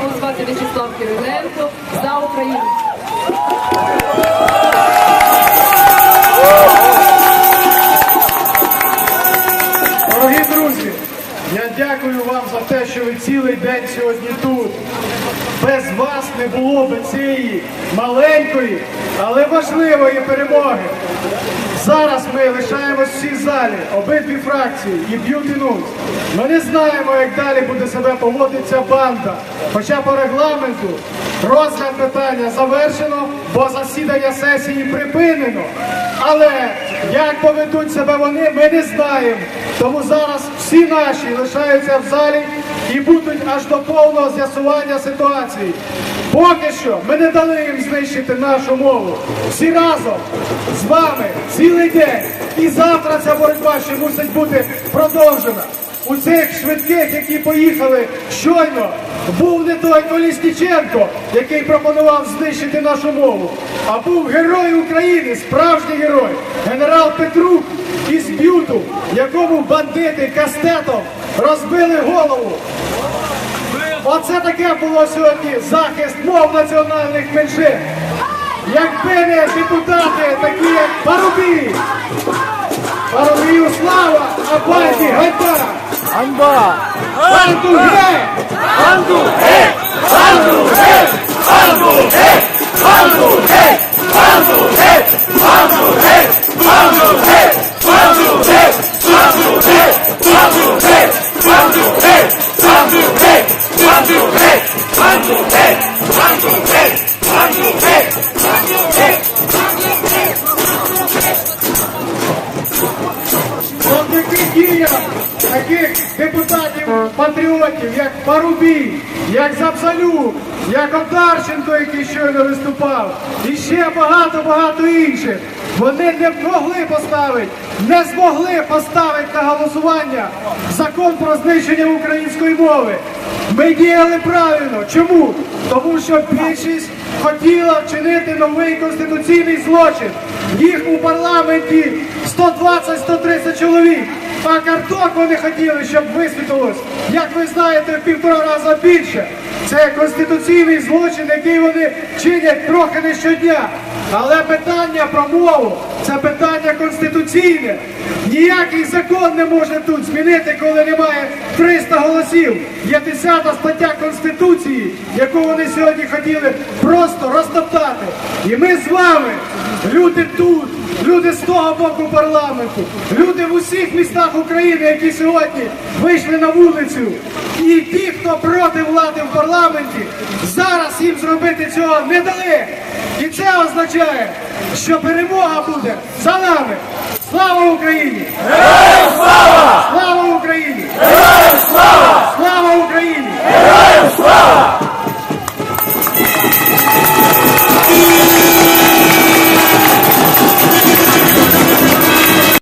проголосувати В'ячеслав Кириленко за Україну. Дякую вам за те, що ви цілий день сьогодні тут. Без вас не було б цієї маленької, але важливої перемоги. Зараз ми лишаємось в залі, обидві фракції і б'ють і. Ми не знаємо, як далі буде себе поводити ця банда. Хоча по регламенту розгляд питання завершено, бо засідання сесії припинено. Але як поведуть себе вони, ми не знаємо. Тому зараз всі наші лишаються в залі і будуть аж до повного з'ясування ситуації. Поки що ми не дали їм знищити нашу мову. Всі разом з вами цілий день. І завтра ця боротьба ще мусить бути продовжена. У цих швидких, які поїхали щойно, був не той Колісніченко, який пропонував знищити нашу мову, а був герой України, справжній герой, генерал Петрук із Б'юту, якому бандити кастетом розбили голову. Оце таке було сьогодні захист мов національних меншин. Якби не депутати, такі як Парубій, Парубію слава, а банді гайда! Ганьба! Банду таких депутатів-патріотів, як Парубій, як Забзалюк, як Одарченко, який щойно виступав, і ще багато-багато інших. Вони не могли поставити, не змогли поставити на голосування закон про знищення української мови. Ми діяли правильно. Чому? Тому що більшість хотіла вчинити новий конституційний злочин. Їх у парламенті 120-130 чоловік. А карток вони хотіли, щоб висвітлилось, як ви знаєте, в півтора рази більше. Це конституційний злочин, який вони чинять трохи не щодня. Але питання про мову це питання конституційне. Ніякий закон не може тут змінити, коли немає 300 голосів. Є 10 стаття Конституції, яку вони сьогодні хотіли просто розтоптати. І ми з вами, люди тут, того боку парламенту, люди в усіх містах України, які сьогодні вийшли на вулицю, і ті, хто проти влади в парламенті, зараз їм зробити цього не дали. І це означає, що перемога буде за нами. Слава Україні! Героям слава! Слава